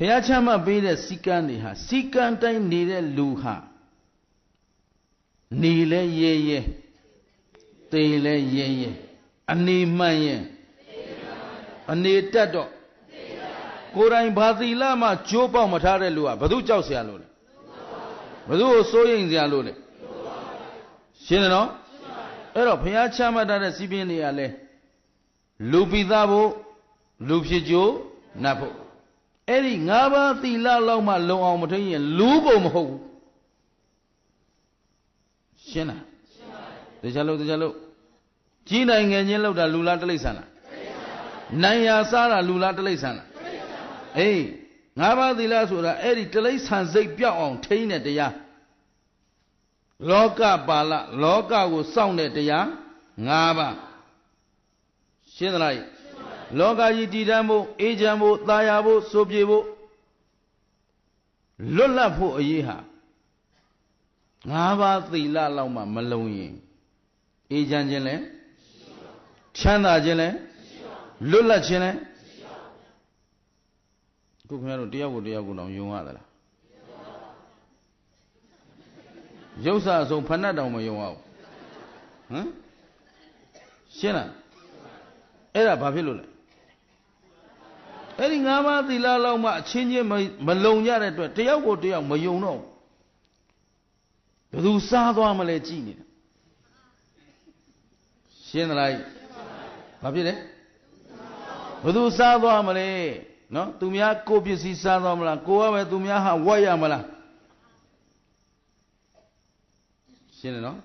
ဘုရားချမ်းမှတ်ပေးတဲ့စီကံတွေဟာစီကံတိုင်းနေတဲ့လူဟာနေလဲရဲရဲတေလဲရဲရဲအနေမှန်ရင်အနေတက်တော့ကိုယ်တိုင်ဘာသီလမှကြိုးပေါက်မထားတဲ့လူကဘသူကြောက်เสียလို့လဲဘသူကိုစိုးရိမ်เสียလို့လဲရှင်းတယ်နော်အဲ့တော့ဘုရားချမ်းမှတ်တဲ့စီးပင်းတွေကလဲလူပိသားဖို့လူဖြစ်ကြိုးနတ်ဖို့ အဲ့ဒီ၅ပါးသီလလောက်မှလုံအောင်မထိရင်လူကုန်မဟုတ်ဘူးရှင်းလားရှင်းပါပြီတရားလို့တရားလို့ကြီးနိုင်ငံချင်းလောက်တာလူလားတလိษံလားနိုင်ရာစားတာလူလားတလိษံလားအေးငါးပါးသီလဆိုတာအဲ့ဒီတလိษံစိတ်ပြောက်အောင်ထိန်းတဲ့တရားလောကပါဠလောကကိုစောင့်တဲ့တရား၅ပါးရှင်းသလား လောကကြီးတည်တံ့ဖို့အေးချမ်းဖို့သာယာဖို့စိုးပြေဖို့လွတ်လပ်ဖို့အရေးဟာငါးပါးသီလလောက်မှမလုံရင်အေးချမ်းခြင်းလဲချမ်းသာခြင်းလဲလွတ်လပ်ခြင်းလဲခုခင်ဗျားတို့တယောက်ကိုတယောက်ကိုတောင်ယုံရသလားရုပ်စာအစုံဖဏတ်တောင်မယုံအောင်ဟမ်ရှင်းလားအဲ့ဒါဘာဖြစ်လို့လဲ အဲ့ဒီငါးပါးသီလလောက်မှအချင်းချင်းမလုံကြတဲ့အတွက်တယောက်ကိုတယောက်မယုံတော့ဘယ်သူစားသွားမလဲကြည်နေတယ်ရှင်းသလားဘာဖြစ်လဲဘယ်သူစားသွားမလဲနော်သူများကိုပစ္စည်းစားသွားမလားကိုကပဲသူများဟာဝတ်ရမလားရှင်းတယ်နော်